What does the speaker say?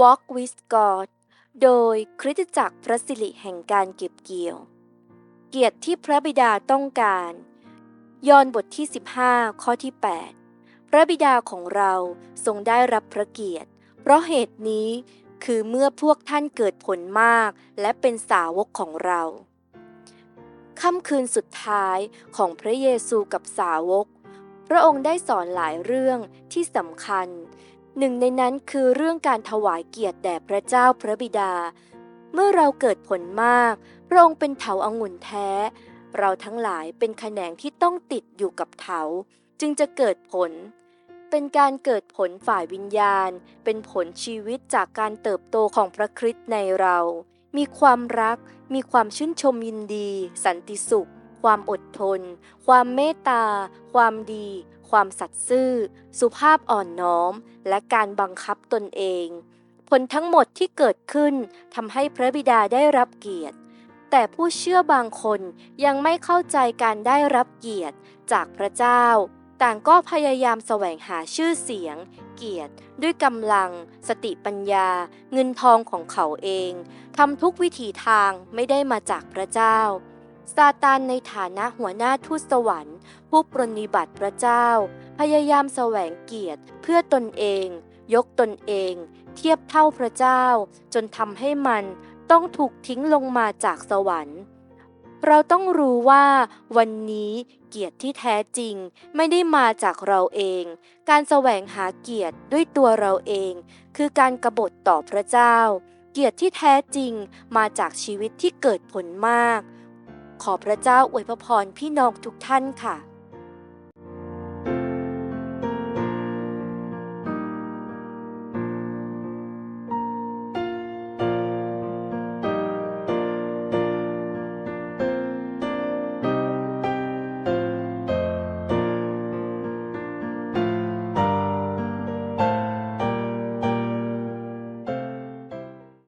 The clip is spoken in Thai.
Walk with God โดยคริสตจักรพระสิริแห่งการเก็บเกี่ยว เกียรติที่พระบิดาต้องการ ยอห์นบทที่ 15 ข้อที่ 8 พระบิดาของเราทรงได้รับพระเกียรติ เพราะเหตุนี้คือเมื่อพวกท่านเกิดผลมากและเป็นสาวกของเรา ค่ำคืนสุดท้ายของพระเยซูกับสาวก พระองค์ได้สอนหลายเรื่องที่สำคัญ หนึ่งในนั้นคือเรื่องการถวายเกียรติแด่พระเจ้าพระบิดา เมื่อเราเกิดผลมาก พระองค์เป็นเถาอางุ่นแท้ เราทั้งหลายเป็นแขนงที่ต้องติดอยู่กับเถา จึงจะเกิดผล เป็นการเกิดผลฝ่ายวิญญาณ เป็นผลชีวิตจากการเติบโตของพระคริสต์ในเรา มีความรัก มีความชื่นชมยินดี สันติสุข ความอดทน ความเมตตา ความดี ความสัตย์ซื่อ สุภาพอ่อนน้อม และการบังคับตนเอง ผลทั้งหมดที่เกิดขึ้นทำให้พระบิดาได้รับเกียรติ แต่ผู้เชื่อบางคนยังไม่เข้าใจการได้รับเกียรติจากพระเจ้า ต่างก็พยายามแสวงหาชื่อเสียง เกียรติ ด้วยกำลัง สติปัญญา เงินทองของเขาเองทำทุกวิถีทางไม่ได้มาจากพระเจ้า ซาตานในฐานะหัวหน้าทูตสวรรค์ ผู้ปรนนิบัติพระเจ้า พยายามแสวงเกียรติเพื่อตนเอง ยกตนเอง เทียบเท่าพระเจ้า จนทำให้มันต้องถูกทิ้งลงมาจากสวรรค์ เราต้องรู้ว่าวันนี้เกียรติที่แท้จริงไม่ได้มาจากเราเอง การแสวงหาเกียรติด้วยตัวเราเอง คือการกรบฏต่อพระเจ้า เกียรติที่แท้จริงมาจากชีวิตที่เกิดผลมาก ขอพระเจ้าอวยพรพี่น้องทุกท่านค่ะ